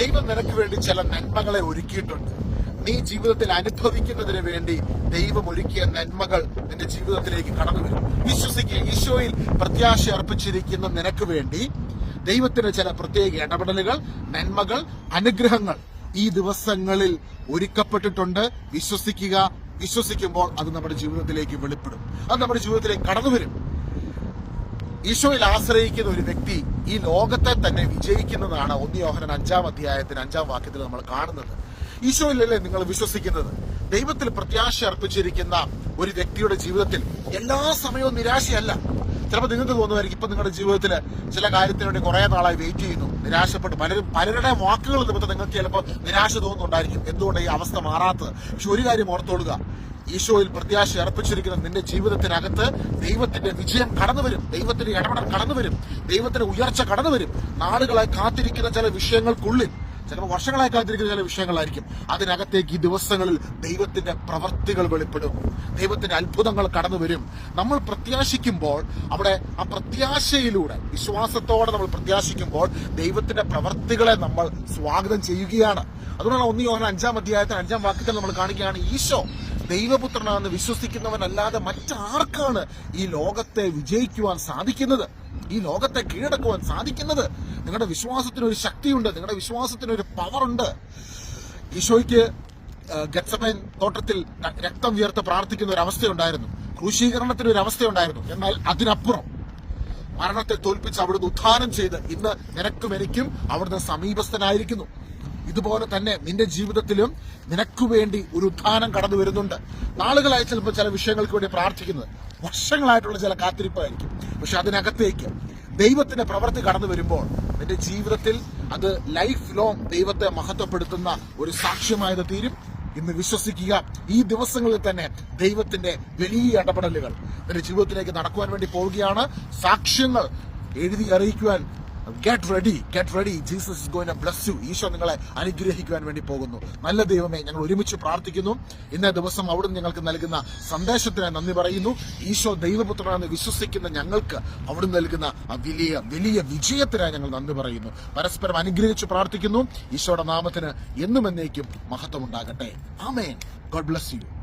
ദൈവം നിനക്ക് വേണ്ടി ചില നന്മകളെ ഒരുക്കിയിട്ടുണ്ട്. നീ ജീവിതത്തിൽ അനുഭവിക്കുന്നതിന് വേണ്ടി ദൈവം ഒരുക്കിയ നന്മകൾ നിന്റെ ജീവിതത്തിലേക്ക് കടന്നു വരും. വിശ്വസിക്കുക ഈശോയിൽ പ്രത്യാശ അർപ്പിച്ചിരിക്കുന്ന നിനക്ക് വേണ്ടി ദൈവത്തിന് ചില പ്രത്യേക ഇടപെടലുകൾ നന്മകൾ അനുഗ്രഹങ്ങൾ ഈ ദിവസങ്ങളിൽ ഒരുക്കപ്പെട്ടിട്ടുണ്ട്. വിശ്വസിക്കുക വിശ്വസിക്കുമ്പോൾ അത് നമ്മുടെ ജീവിതത്തിലേക്ക് വെളിപ്പെടും. അത് നമ്മുടെ ജീവിതത്തിലേക്ക് കടന്നു വരും. ഈശോയിൽ ആശ്രയിക്കുന്ന ഒരു വ്യക്തി ഈ ലോകത്തെ തന്നെ വിജയിക്കുന്നതാണ് ഒന്ന് യോഹനൻ അഞ്ചാം അധ്യായത്തിന് അഞ്ചാം വാക്യത്തിൽ നമ്മൾ കാണുന്നത്. ഈശോയിലല്ലേ നിങ്ങൾ വിശ്വസിക്കുന്നത്? ദൈവത്തിൽ പ്രത്യാശ അർപ്പിച്ചിരിക്കുന്ന ഒരു വ്യക്തിയുടെ ജീവിതത്തിൽ എല്ലാ സമയവും നിരാശയല്ല. ചിലപ്പോൾ നിങ്ങൾക്ക് തോന്നുമായിരിക്കും ഇപ്പൊ നിങ്ങളുടെ ജീവിതത്തിൽ ചില കാര്യത്തിന് വേണ്ടി കുറെ നാളായി വെയിറ്റ് ചെയ്യുന്നു. നിരാശപ്പെട്ട് പലരും പലരുടെ വാക്കുകൾ നിമിത്തം നിങ്ങൾക്ക് ചിലപ്പോൾ നിരാശ തോന്നുന്നുണ്ടായിരിക്കും. എന്തുകൊണ്ട് ഈ അവസ്ഥ മാറാത്തത്? പക്ഷെ ഒരു കാര്യം ഓർത്തോടുക ഈശോയിൽ പ്രത്യാശ അർപ്പിച്ചിരിക്കുന്ന നിന്റെ ജീവിതത്തിനകത്ത് ദൈവത്തിന്റെ വിജയം കടന്നു വരും. ദൈവത്തിന്റെ ഇടപെടൽ കടന്നു വരും. ദൈവത്തിന്റെ ഉയർച്ച കടന്നു വരും. കാത്തിരിക്കുന്ന ചില വിഷയങ്ങൾക്കുള്ളിൽ ചിലപ്പോൾ വർഷങ്ങളായി കാത്തിരിക്കുന്ന ചില വിഷയങ്ങളായിരിക്കും. അതിനകത്തേക്ക് ഈ ദിവസങ്ങളിൽ ദൈവത്തിന്റെ പ്രവർത്തികൾ വെളിപ്പെടും. ദൈവത്തിന്റെ അത്ഭുതങ്ങൾ കടന്നു വരും. നമ്മൾ പ്രത്യാശിക്കുമ്പോൾ അവിടെ ആ പ്രത്യാശയിലൂടെ വിശ്വാസത്തോടെ നമ്മൾ പ്രത്യാശിക്കുമ്പോൾ ദൈവത്തിന്റെ പ്രവർത്തികളെ നമ്മൾ സ്വാഗതം ചെയ്യുകയാണ്. അതുകൊണ്ടാണ് ഒന്നി ഓരോ അഞ്ചാം അധ്യായത്തിന് അഞ്ചാം വാക്യത്തിൽ നമ്മൾ കാണിക്കുകയാണ് ഈശോ ദൈവപുത്രനാണെന്ന് വിശ്വസിക്കുന്നവനല്ലാതെ മറ്റാർക്കാണ് ഈ ലോകത്തെ വിജയിക്കുവാൻ സാധിക്കുന്നത്? ഈ ലോകത്തെ കീഴടക്കുവാൻ സാധിക്കുന്നത്? നിങ്ങളുടെ വിശ്വാസത്തിന് ഒരു ശക്തിയുണ്ട്. നിങ്ങളുടെ വിശ്വാസത്തിന് ഒരു ഉണ്ട് ഈശോയ്ക്ക് ഗച്ചമൻ തോട്ടത്തിൽ രക്തം വിയർത്ത് പ്രാർത്ഥിക്കുന്ന ഒരു അവസ്ഥയുണ്ടായിരുന്നു. ക്രൂശീകരണത്തിന് ഒരു അവസ്ഥയുണ്ടായിരുന്നു. എന്നാൽ അതിനപ്പുറം മരണത്തെ തോൽപ്പിച്ച് അവിടുന്ന് ഉദ്ധാനം ചെയ്ത് ഇന്ന് നിനക്കും എനിക്കും അവിടുന്ന് സമീപസ്ഥനായിരിക്കുന്നു. ഇതുപോലെ തന്നെ നിന്റെ ജീവിതത്തിലും നിനക്ക് വേണ്ടി ഒരു ഉത്ഥാനം കടന്നു വരുന്നുണ്ട്. നാളുകളായി ചിലപ്പോൾ ചില വിഷയങ്ങൾക്ക് വേണ്ടി പ്രാർത്ഥിക്കുന്നത്. വർഷങ്ങളായിട്ടുള്ള ചില കാത്തിരിപ്പായിരിക്കും. പക്ഷെ അതിനകത്തേക്ക് ദൈവത്തിന്റെ പ്രവൃത്തി കടന്നു വരുമ്പോൾ നിന്റെ ജീവിതത്തിൽ അത് ലൈഫ് ലോങ് ദൈവത്തെ മഹത്വപ്പെടുത്തുന്ന ഒരു സാക്ഷ്യമായത് തീരും. ഇന്ന് വിശ്വസിക്കുക ഈ ദിവസങ്ങളിൽ തന്നെ ദൈവത്തിന്റെ വലിയ ഇടപെടലുകൾ നിന്റെ ജീവിതത്തിലേക്ക് നടക്കുവാൻ വേണ്ടി പോവുകയാണ്. സാക്ഷ്യങ്ങൾ എഴുതി അറിയിക്കുവാൻ get ready get ready Jesus is going bless you Isho നിങ്ങളെ അനുഗ്രഹിക്കുവാൻ വേണ്ടി പോകുന്നു. നല്ല ദൈവമേ ഞങ്ങൾ ഒരുമിച്ച് പ്രാർത്ഥിക്കുന്നു. ഇന്നേ ദിവസം അവിടുന്ന് ഞങ്ങൾക്ക് നൽകുന്ന സന്ദേശത്തിന് നന്ദി പറയുന്നു. ഈശോ ദൈവപുത്രനാണെന്ന് വിശ്വസിക്കുന്ന ഞങ്ങൾക്ക് അവിടുന്ന് നൽകുന്ന ആ വലിയ വലിയ വിജയത്തിനായി ഞങ്ങൾ നന്ദി പറയുന്നു. പരസ്പരം അനുഗ്രഹിച്ച് പ്രാർത്ഥിക്കുന്നു. ഈശോയുടെ നാമത്തിന് എന്നും എന്നേക്കും മഹത്വം ഉണ്ടാകട്ടെ ആമേൻ. God bless you